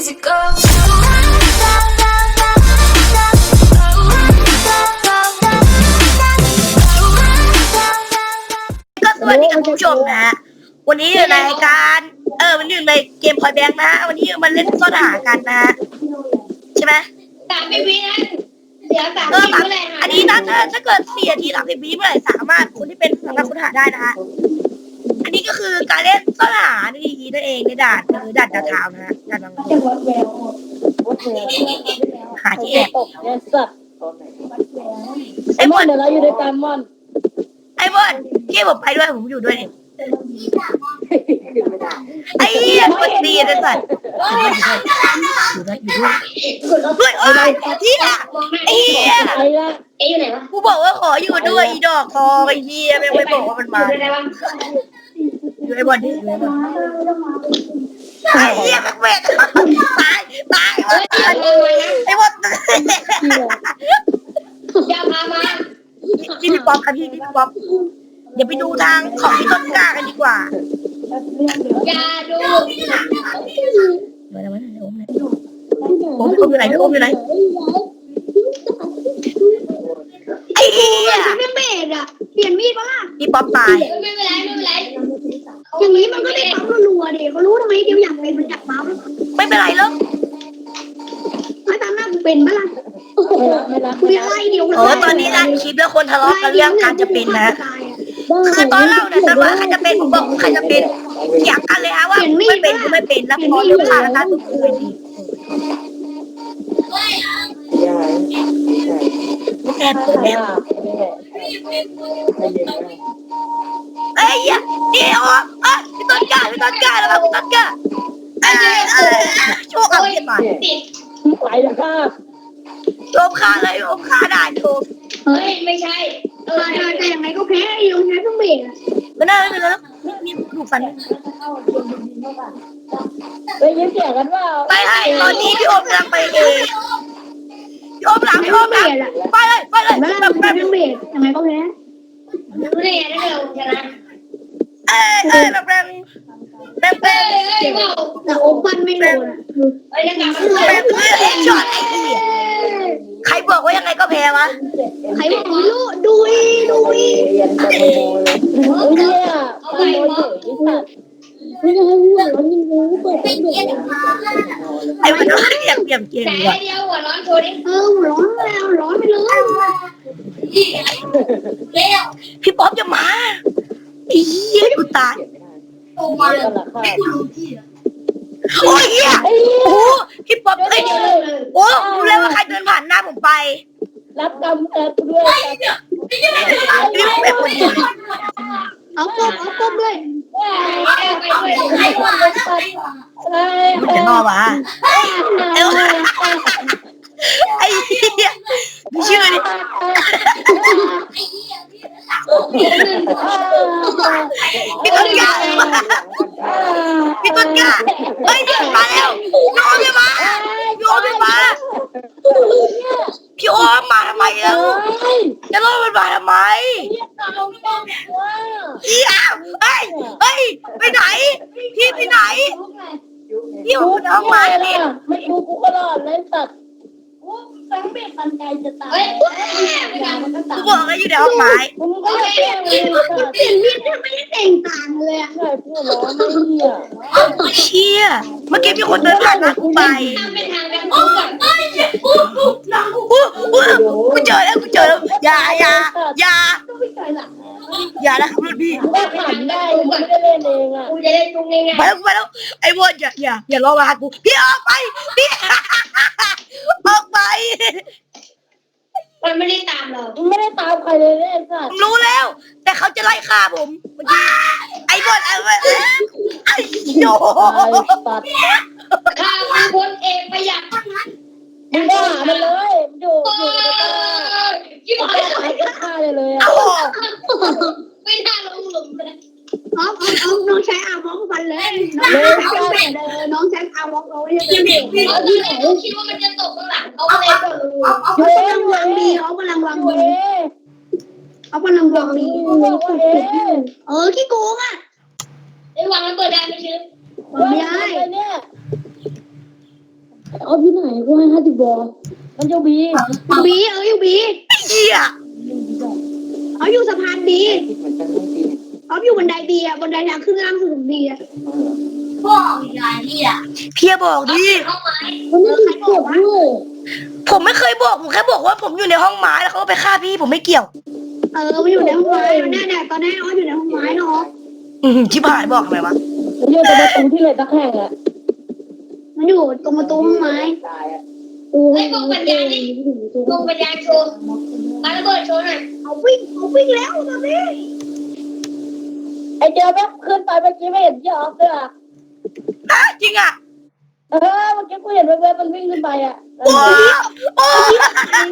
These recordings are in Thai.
easy go. ก็สวัสดีครับคุณผู้ชมนะฮะวันนี้อยู่ในรายการเออวันนี้อยู่ในเกมพอยแบงค์นะฮะวันนี้มาเล่นซ่อนหากันนะฮะใช่ไหมสามสิบวินะเดี๋ยวสามเออสิบแบบเมื่อไหร่หาอันนี้นะถ้าถ้าเกิดสี่นาทีสามสิบวิเมื่อไหร่สามารถคนที่เป็นสามารถค้นหาได้นะฮะ อันนี้ก็คือการเล่นซ่อนหาในทีนั่นเองในด่านหรือด่านดาวเท้านะฮะด่านบางหาที่แอบตกเนี่ยสัตว์ไอ้ไอ้บออนลเดี๋ยวเราอยู่ด้วยกันมอนไอ้บอลที่ผมไปด้วยผมอยู่ด้วยเนี่ยไอ้เหี้ยคนตีนะสัตว์อยู่ด้วยอยู่ด้วยเฮ้ยเอ้ยเหี้ยมองหน้าไอ้เหี้ยไอ้ละเอ๊ะอยู่ไหนวะกูบอกว่าขออยู่ด้วยอีดอกทอไอ้เหี้ยแม่งไม่บอกว่ามันมาอยู่ไหนวะ อยู่ไอ้บอลดิอยู่ไอ้บอลไอ้เหี้ยแม่งเวทตายตายเฮ้ยอย่าลงมานะไอ้บอลอย่าพามาพี่พี่ป๊อปครับพี่พี่ป๊อปเดี๋ยวไปดูทางของพี่ต้นกล้ากันดีกว่าอย่าดูมาแล้วมาแล้วโอมเลยโอมโอมอยู่ไหนพี่โอมอยู่ไหนไอ้เหี้ยไม่เบรกอะเปลี่ยนมีดปะล่ะพี่ป๊อปตายไม่เป็นไรไม่เป็นไร อย่างนี้มันก็ได้ปั๊มรัวๆเด็กเขารู้ทำไมเดี๋ยวอยากเป็นมันจับปั๊มไม่เป็นไรหรอกไม่ตามหน้ากูเป็นปะล่ะไม่รักกูไม่จะรักไล่เดียวเออตอนนี้นะคลิปแล้วคนทะเลาะกันเรื่องการจะเป็นนะคือตอนเล่าเนี่ยฉันว่าใครจะเป็นผมบอกใครจะเป็นอย่างกันเลยฮะว่าไม่เป็นก็ไม่เป็นแล้วพอเรื่องขาดการต้องคุยดีแอบเปิดแอบเอ้ยเดี๋ยวเอ้ยพี่ ต้นกล้าพี่ต้นกล้าแล้วพี่ต้นกล้าเอ้ยเอ้ยโชคเอาเก็บมาติดไปแล้วค่ะโยมฆ่าเลยโยมฆ่าได้โยมเฮ้ยไม่ใช่เออแต่แต่ยังไงก็แพ้ไอ้ลงใช้ต้องเบรกอะไม่ได้ไม่เป็นไรแล้วนี่นี่ดูฟันไปยินเสียงกันว่าไปให้ตอนนี้พี่โอมกำลังไปเองพี่โอมหลังพี่โอมหลังไปเลยไปเลยไม่ได้แบบใช้แบบต้องเบรกยังไงก็แพ้รู้ได้ไงได้เราชนะเอ้ยเอ้ยแบบแบบ แบบเฮ้แบบยเฮ้ยว้าวแต่โอ้ฟันไม่โดนอะเฮ้ยนักการมันแบบเพื่อเอ็กช็อตไอ้เหี้ยใครบอกว่ายังไงก็แพ้วะใครบอกไม่รู้ดูอีดูอีเรียนจะโมเลยเนี่ยไปโมยเฉยสัตว์ไม่ได้ให้เพื่อนเรายิงงูเปิดเปิดไอ้มันต้องเรียบเรียบเกมแต่ว่ะเดียวหัวร้อนโชว์ดิเออร้อนแล้วร้อนไปเลยเร็วพี่ป๊อปจะมาไอ้เหี้ยกูตาย โตมากันละค่ะโอ้ยเหี้ยไอ้โอ้พี่ป๊อปเอ้ยโอ้รู้แล้วว่าใครเดินผ่านหน้าผมไปรับกรรมเออด้วยพี่แบบคนเดียวเอากบเอากบเลยไปด้วยไอ้คนมันตัดอะไรมันจะนอวะเอ้ยไอ้เหี้ยดูชื่อดิพี่ พี่ต้นกล้าพี่ต้นกล้าเฮ้ยเดินมาแล้วโยมจะมาพี่โยมจะมาพี่โอมมาทำไมแล้วจะรอดมันมาทำไมเหี้ยเฮ้ยเฮ้ยไปไหน พี่ไปไหนพี่โอมน้องมาดิไม่ดูกูก็รอดเลยสัตว์ กูแสงเบ็ดปันใจจะตายเฮ้ยมันก็ตากูยบอกแล้วอยู่ในห้องไม้มึงก็เปลี่ยนเลยสัตว์เปลี่ยนมีดทำไมได้แต่งต่างเลยอะใช่พูดร้อนไม่เหี้ยเชี่ยเมื่อกี้มีคนเดินผ่านหน้ากูไปทำเป็นทางกันก่อนกูกูกูเจอแล้วกูเจอแล้วอย่าอย่าอย่าต้องไปต่อยหลังอย่านะครับรุ่นพี่มึงก็ขันได้มึงไม่ได้เล่นเองอะกูจะได้จุงง่ายไปแล้วกูไปแล้วไอ้วอนอย่าอย่าอย่ารอมาหากูพี่ออกไปพี่ออกไปๆมันไม่ได้ตามเรามึงไม่ได้ตามใครเลยเนี่ยสัผตมว์รู้แล้ว แต่เขาจะไล่ฆ่าผมเมื่อกี้ไอ้วอนไอ้วอนไอ้โยสัตว์ข้าคือพลเอกประหยัดมึงก็หามันเลยมึงอยู่อยู่ในตายิ่งไอ้ตายก็ฆ่าเลยเลยอะ โอ้ไม่น่าลงหลุมเลย เอาเอาเอาน้องใช้อาวอกฟันเลยน้องใช้ต้องเบรกเลยน้องใช้อาวอกเราไม่ได้เบรกเอาที่ไหนเขาคิดว่ามันจะตกข้างหลังเขาเลยโดนเอาพลังวางดีเอาพลังวางเว้ดียเอาพลังวางดีมึงบอกว่าเอ๊ะเออขี้โกงอะไอ้วางระเบิดได้ไม่ใช่ไม่ได้เนี่ยออฟอยู่ไหนกูให้ห้าสิบบอมันจะบีบีเอออยู่บีเหี้ยเขาอยู่สะพานบี เขาอยู่บันไดบีอะบันไดทางขึ้นล่างสุดบีอะพ่ออย่านี่อะเพียบอกดิเข้ามามันไม่ถูกกดด้วยผมไม่เคยบอก ผมแค่บอกว่าผมอยู่ในห้องไม้แล้วเขาก็ไปฆ่าพี่ผมไม่เกี่ยว เออมันอยู่ในห้องไม้มันแน่ๆตอนนี้ออฟอยู่ในห้องไม้เนาะอืมชิบหายบอกทำไมวะมันอยู่ตรงประตูที่เลยตะแคงอะมันอยู่ตรงประตูห้องไม้กูไอ้พวกปัญญานี่พวกปัญญาโชว์ปาระเบิดโชว์หน่อยเอาวิ่งเอาวิ่งแล้วตอนนี้ ไอเจอแป๊บขึ้นไปเมื่อกี้ไม่เห็นยอฟเลยอะอะจริงอะเออเมื่อกี้กูเห็นแวบๆมันวิ่งขึ้นไปอะโอ้โอ้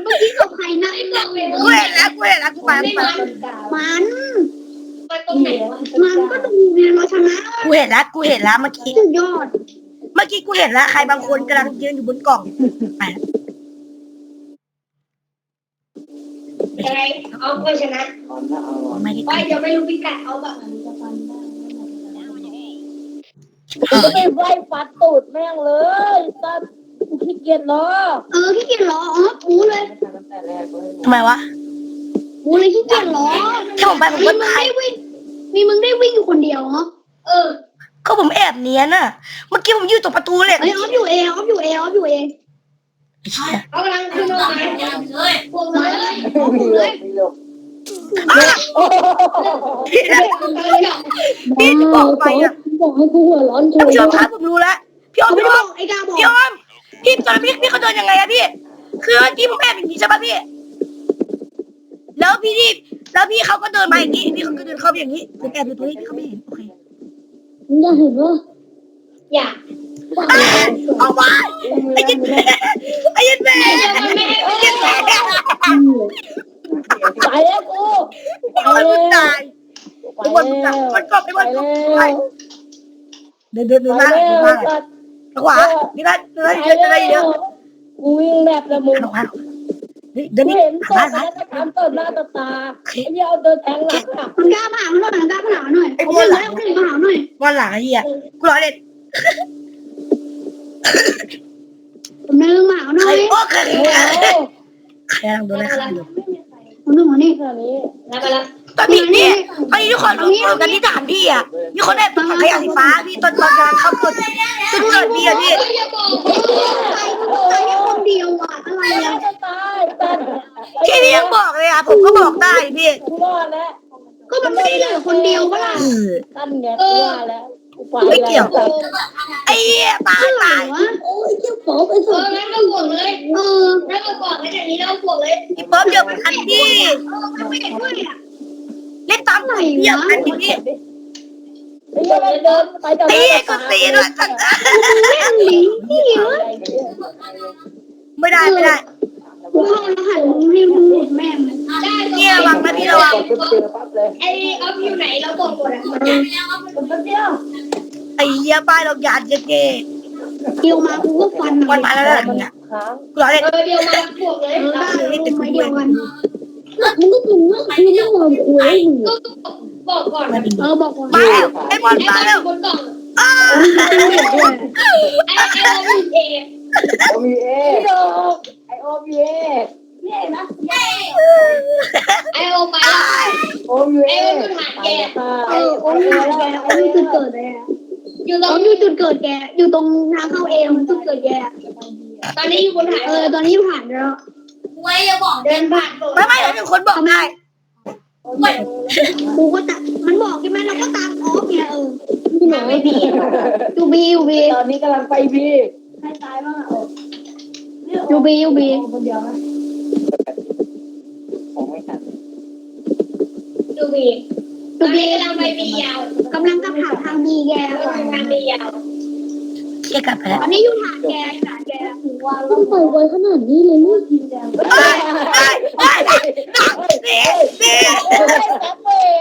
เมื่อกี้กับใครนะไอ้พวกเป็นกูเห็นแล้วกูเห็นแล้วกูไปกูไปมันมันตรงไหนวะมันก็ต้องเรียนเราชนะกูเห็นแล้วกูเห็นแล้วเมื่อกี้สุดยอด เมื่อกี้กูเห็นแล้วใครบางคนกำลังยืนอยู่บนกล่องไป อะไรเอาไปชนะไม่ได้ไปเดี๋ยวไปดูพิกัดเอาแบบกูจะไปไล่ฟัดตูดแม่งเลยตัดกูขี้เกียจรอเออขี้เกียจรออ๋อกูเลยทำไมวะกูเลยขี้เกียจรอที่ผมไปผมก็มึงถ่ายได้วิ่งมีมึงได้วิ่งอยู่คนเดียวเหรอเออ ก็ผมแอบเนียนน่ะ เมื่อกี้ผมอยู่ตรงประตูเล็กเอ้ออฟอยู่เอออฟอยู่เอออฟอยู่เอ ไอ้เหี้ยเขากำลังขึ้นรถมาเลยพวกเลยยออฟอยู่เลยอะพี่จะบอกไปอะบอกให้กูหัวร้อนเฉท่านยผู้ชมครับผมรู้แล้วพี่ออมไม่พี่ได้อบอกอมไอ้กาบอกพี่ออมพี่ตอนนั้พี่พี่เขาเดินยังไงอะพี่ คือเมื่อกี้ผมแอบอย่างนี้ใช่ปะพี่ แล้วพี่ที่แล้วพี่เขาก็เดินมาอย่างนี้พี่เขาก็เดินเข้าไปอย่างนี้ผมแอบอยู่ตรงนี้พี่เขาไม่เห็นโอเคมึงอยากเห็นว่าอย่า เอาไว้ไอ้ยินแม่ไอ้ยินแม่มันไม่ไอ้ยินแม่ไปแล้วกูไอ้คนมึงตายไอ้คนมึงตายมันก็ไอ้ไปคนมึแล้งวเดินเดินเดินมาเดินมาขวานี่นะเดินเดินเดินเยอะกูวิ่งแบบละมึงหันเดินกูนี่เห็นหันตมากหันแล้วก็ทำต่อหน้าต่อตาไอ้เหี้ยเอาเดินแทงหลังอะมันกล้าผ่าหน่อยมันกล้าผ่าหน่อยเอาหนึ่งเลยเอาหาหน่อยวันหลังไอ้เหี้ยกูรอเล่ นหนึ่งผ่าหใคน่รอยโอ้ใครโอ้โหใครกำลังโดนอะไรครับอยู่เอาหนึ่งมานี่ขนาดนี้แล้วไปแล้วตอนนี้นี่ตอนนี้ทุกคนรวมตัวกันที่ฐานพี่อะมีคนแอบถังขยะสีฟ้าพี่ตอนตอนกำลังเข้าเกิดจุดเกิดพี่อะพี่อย่าบอกตายตายแค่คนเดียวอะอะไรตายอะก็ตายตัดที่พี่ยังบอกเลยอะผมก็บอกได้พี่กูรอดแล้วก็มันไม่ได้เหลือคนเดียวก็ล่ะเออตั้นไงกูว่าแล้วกู ไปไม่เกี่ยวแล้วไอ้เหี้ยตายอะไรตายวะโอ้ยเจ้าของไอ้เอสุอดงั้นก็บวกเลยเออถ้าเราบอกแล้วจากนี้เราบวกเลยพี่ป๊อปเดี๋ยวมันทันพี่เออมันไม่เห็นด้วยอะเล่นตามไหนพี่อะทันพี่พี่ไอ้เหี้ยมันเดินไปต่อหตีน้าก็ตีด้วยทันแม่งหนีนี่เหรอไม่ได้ไม่ได้กูเข้ารหัสมึงให้มึงหมดแม่งได้พี่ระวังนะพี่ระวังไอ้ออฟอยู่ไหนเราบอกหมดอะ ไอ้เหี้ยป้ายเราหยาดเจ๊เดียวมากูก็ฟันมันมาแล้วนะเนี่ยค้างกูรอเล่น เออเดียวมาบวกเลยเออได้เลยไม่เดียวกันมึงก็ถึงว่าคือไม่ยอมคุยให้มึงก็บอกก่อนมาดิเออบอกก่อนมาแล้วไอ้บอลไอ้มาบแล้วนกล่องอ้าไอ้ไอ้บอลเอมีเอดอกไอโอมีเอนี่นะไอ้โอไปแล้วโอมีเอไอ้โออยู่ฐานแก เออโอ้ยแกโอ้ยจุดเกิดเลยอะ อยู่ตรตองนอยู่จุดเกิดแก อยู่ตรงทางเข้าเอวจุดเกิดแก ตอนนี้อยู่บนฐานเออ ตอนนี้ผ่านแล้วไว้จะบอกเดินผ่านก่อนไม่ไม่เดี๋ยวหนึ่งคนบอกได้กูก็จะมันบอกใช่ไหมเราก็ตามออฟเนี่ยเออที่ไหนไม่ดียูบียูบีตอนนี้กำลังไปบีให้ตายบ้างอะยูบียูบีคนเดียวนะดูบียู ตอนบีนี้กำลังไปบียาวกำลังกำถามทางบีแกกำลังทางบียาวเกี่ยกลับไปแล้วตอนนี้อยู่ฐานแกฐานแกถือว่าต้องไปไวขนาดนี้เลยนี่กินแดงเฮ้ยเฮ้ยเฮ้ยเฮ้ยเฮ้ยเฮ้ย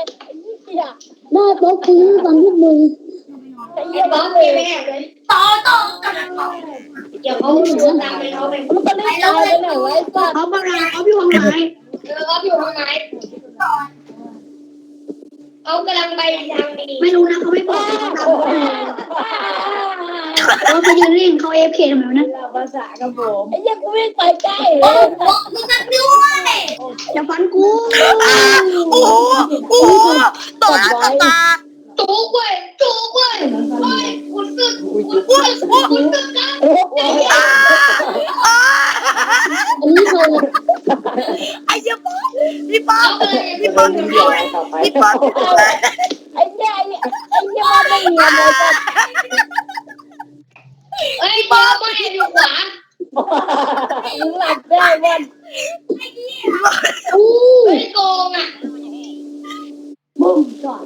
หน้าโต๊ะคุยตอนที่มึงไอ้บอสไปแม่เลยต่อต่อเดี๋ยวเขาหนูตามไปเขาไปมันก็ได้ตายไปไหนไว้สัตว์เขากำลังเขาอยู่ห้องไม้เออเขาอยู่ห้องไหน เขากำลังไปทางนี้ ไม่รู้นะเขาไม่บอกเขาตามบอกเราไปยืนเล่นเขาเอฟเคทำไมวะนะภาษากับผมไอ้ยังกูไม่ไปใกล้เลโอ้ยโหมึงจะด้วยอย่าฟันกูอ่าโอ้โหโอ้โหต่อหน้าต่อตาจูกเว้ยจูกเว้ยเฮ้ยคุณสึกคุณสึกคุณสึกนะอ่าอ่าอันนี้คือไอ้เหี้ยบอลพี่ ป๊อเอาปเลยพี่ป๊อปช่วพี่ป๊อปช่วยไอ้เนี่ยไอ้เนี่ยไอ้เนี่ยมันไม่เนียนเลยก็เฮ้ยเดี๋ยวมาอยู่ขวามึงหลับได้วันอู้เฮ้ยโกงอะบุ้มก่อน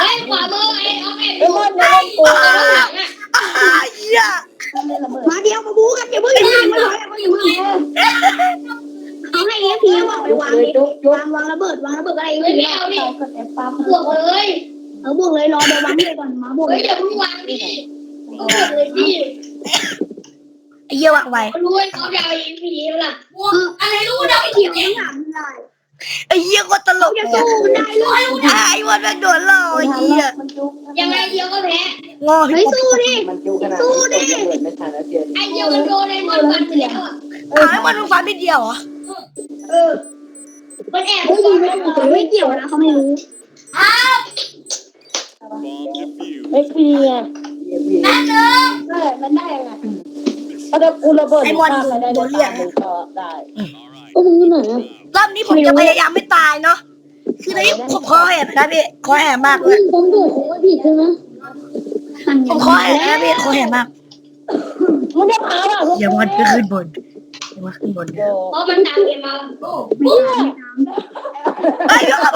เฮ้ยขวามือไอ้เอาไอ้ไอ้ดูมันเนี่ยมันโกง ข้างหลังอะ อ่าเหี้ย มาเดียวมาบูกันอย่าเพิ่งอย่าเพิ่งอย่าเพิ่งอย่าเพิ่งเขาให้เอฟพี บอกไปวางวางวางระเบิดวางระเบิดอะไรเอฟเฮ้ยพีไม่เอาดิก็แต่ปั๊มบวกเลยเออบวกเลยรอเดี๋ยววางเลยก่อนมาบวกเฮ้เลยยอย่าเพิ่งวางดิต้องบวกเลยดิไอ้เหี้ยวางไว้เขารู้ว่าเขาดาวยิงผีล่ะเอออะไรรู้นะไอ้เถียงยังถามได้ไอ้เหี้ยก็ตลกจะเนี่ยสู้มันได้เลยไอ้วันแม่งโดนหลอกไอ้เหี้ยมันจุกยังไงเดียวก็แพ้งอเฮ้ยสู้ดิมันจูขนาดสู้นี้ดิตกระเบิดไม่ทันแล้วเสียไอ้เดียวมันโดนไอ้มอนฟันไปแล้วอะอ้าวให้มันมึงฟันไม่เดียวเหรอเออ มันแอบเฮ้ยยิงไม่ได้ไม่เกี่ยวนะเขาไม่รู้อ้าวไม่ฟรีไงแม่นึงใช่มันได้ไงถ้าจะกูระเบิดข้ามมาได้ได้ตามมึงก็ได้ก็มึงอยู่ไหนอะรอบนี้ผมจะพยายามไม่ตายเนาะ คือในนี้ผมคอแหบนะพี่คอแหบมากเลยผมดูคงไม่ผิดใช่ไหมผมคอแหบนะพี่คอแหบมากมึงจะพาป่ะอย่ามันไปขึ้นบน อย่ามาขึ้นบนเพราะมันตามเกมมาโอ้โหไอ้ยเดี๋ยวมา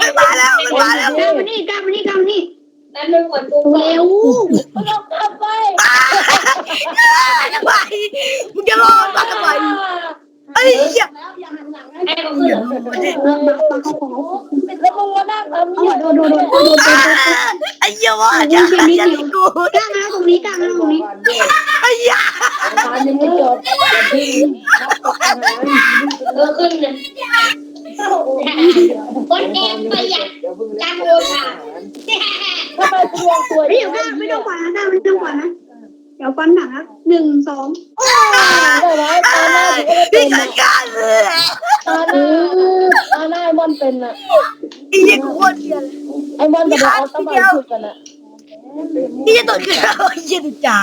ไม่มาแล้วไม่มาแล้วกล้ามานี่กล้ามานี่กล้ามานี่แป๊บนึงก่อนกูก่อนเร็วมึงเอากลับไปอ้าทำไมมึงจะรอดมาทำไมไอ้เหี้ยไอ้เขาขึ้นเออมามาเขาขอแล้วมึงมานั่งทำเอาเนี่ยโดนโดนโดนโดนโดน อ้าไอ้เหี้ยว่าจะจะลิกูกล้ามาตรงนี้กล้ามาตรงนี้ไอ้เหี้ยทานยังไม่จบอย่าเพิ่งนับตกทหารเออขึ้นเลยคนเองประหยัดอย่าเพิ่งจังนับโวยค่ะทำไมกูวางตัวไม่เดี๋ยวกล้าไม่ต้องขวานะกล้าไม่ต้องขวานะเดี๋ยวฟันหนังนะหนึ่งสองได้ไหมตาหน้ากูก็พี่เป็นจัดการเลยตาหน้าตาหน้าไอ้มอนเป็นอะไอ้เหี้ยกูโคตรเหี้ยเลย ไอ้มอนกับเราต้องมาพูดกันอะนี่จะตดขึ้นแล้วไอ้เหี้ยตุจ่า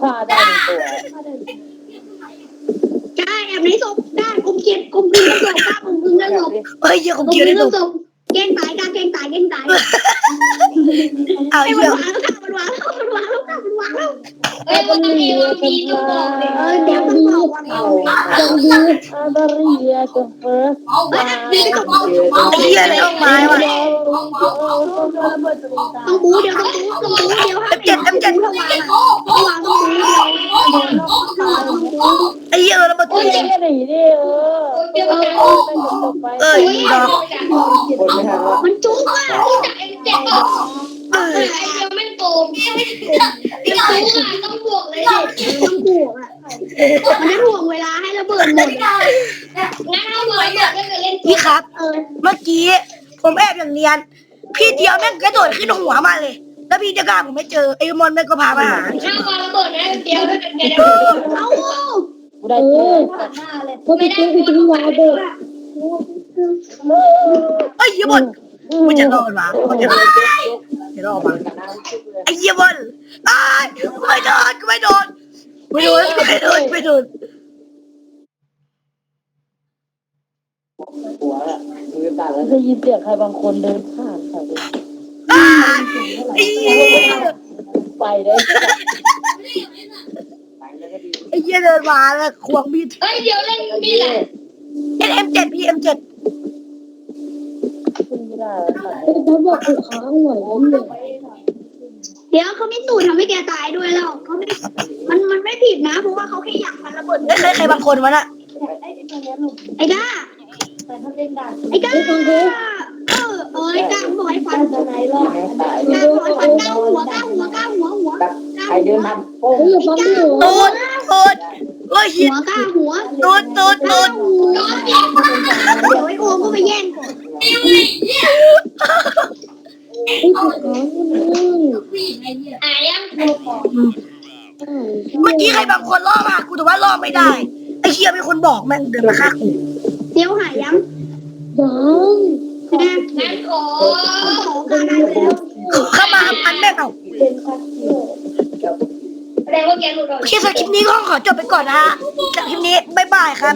ฆ่าได้ตัวกล้าแอบในศพกล้ากลมเกลียดกลมกลืนศพกล้ากลมกลืนศพเฮ้ยเหี้ยกขลองมกเกียวลืได้นตกศพ เก่งตายกล้าเก่งตายเก่งตายเอาไอ้เหี้มันยวางแล้วค่ะมันวางแล้วมันวางแล้วค่ะมันวางแล้วเฮ้ยมันต้องมีวันพีต้องบอกเลยเออเดี๋ยวต้องบอกว่าเอาจังดีอาดารียาจังเฟิร์สเฮ้ยเดี๋ยวต้องบอกไอ้เหี้ยต้องไม้ว่ะต้องบูเดี๋ยวต้องบูต้องบูเดี๋ยวห้ามเจ็บเจ็บถ้าวางต้องวางต้องบูเดี๋ยวถ้าวางต้องบูไอ้เหี้ยเรามาโอ้ตียยังไงดิเด้อเดี๋ยวเอมันอจะเออเป็นจบไปเอ้ยดอกคนไม่ทันแล้วมันจุกอะจะเอ็นเจ็บบอกไอ้เดียวไม่โกงเดี๋ยวกูอะต้องบวกเลยต้องบวกอะมันห่วงเวลาให้ระเบิดหมดงั้นเอาบวกบวกก็จะเล่นพี่ครับเออเมื่อกี้ผมแอบอย่างเนียน พี่เดียวแม่งกระโดดขึ้นหัวมาเลย แล้วพี่จะกล้าผมไม่เจอไอ้มอนแม่งก็พามาหาถ้าวาระเบิดนะเดียวเดี๋ยวเอาได้เจอไม่ได้กูจะวางระเบิด ไอ้เหี้ยบอลกูจะรอดวะกูจะรอดจะรอดวะไอ้เหี้ยบอลตายไม่โดนไม่โดนไม่โดนไม่โดนไม่โดนหัวละมือสั่นแล้วได้ยินเสียงใครบางคนเดินผ่านไปไอ้เหี้ยไอ้เหี้ยเดินมาแล้วควงมีดเฮ้เดี๋ยวเล่นนี่แหละเอ็มเจ็ดพี่เอ็มเจ็ด ขึ้นไม่ได้เขาบอกกูค้างหน่อยนี่เดี๋ยวเขาไม่สูตรทำให้แกตายด้วยแล้วเขาไม่ มันมันไม่ผิดนะเพราะว่าเขาแค่อยากฟันระเบิดใครใครบางคนวะน่ะไอ้ก้าไอ้ก้าเออเออไอ้ก้าบอกให้ฟันแม่ตายก้าบอกให้ฟันก้าหัวก้าหัวก้าหัวหัวแบบใครเดินทำโป้งเฮ้ยฟังดิตูดตูด โอ้ยหัวก้าหัวตูดตูดตูดเดี๋ยวไอ้โอมก็ไปแย่งก่อนไงไอ้กูขอมึงอ่านยังเมื่อกี้ใครบางคนล่อมากูแต่ว่าล่อไม่ได้ ไอ้เชียมีคนบอกแม่งเดินมาฆ่ากูเดี๋ยวหายยังยังงั้นขอขอการได้แล้วเข้ามาอันแม่งเอา แสดงว่าแกหลุดออกโอเคสำหรับคลิปนี้ก็ขอจบไปก่อนนะฮะสำหรับคลิปนี้บ๊ายบายครับ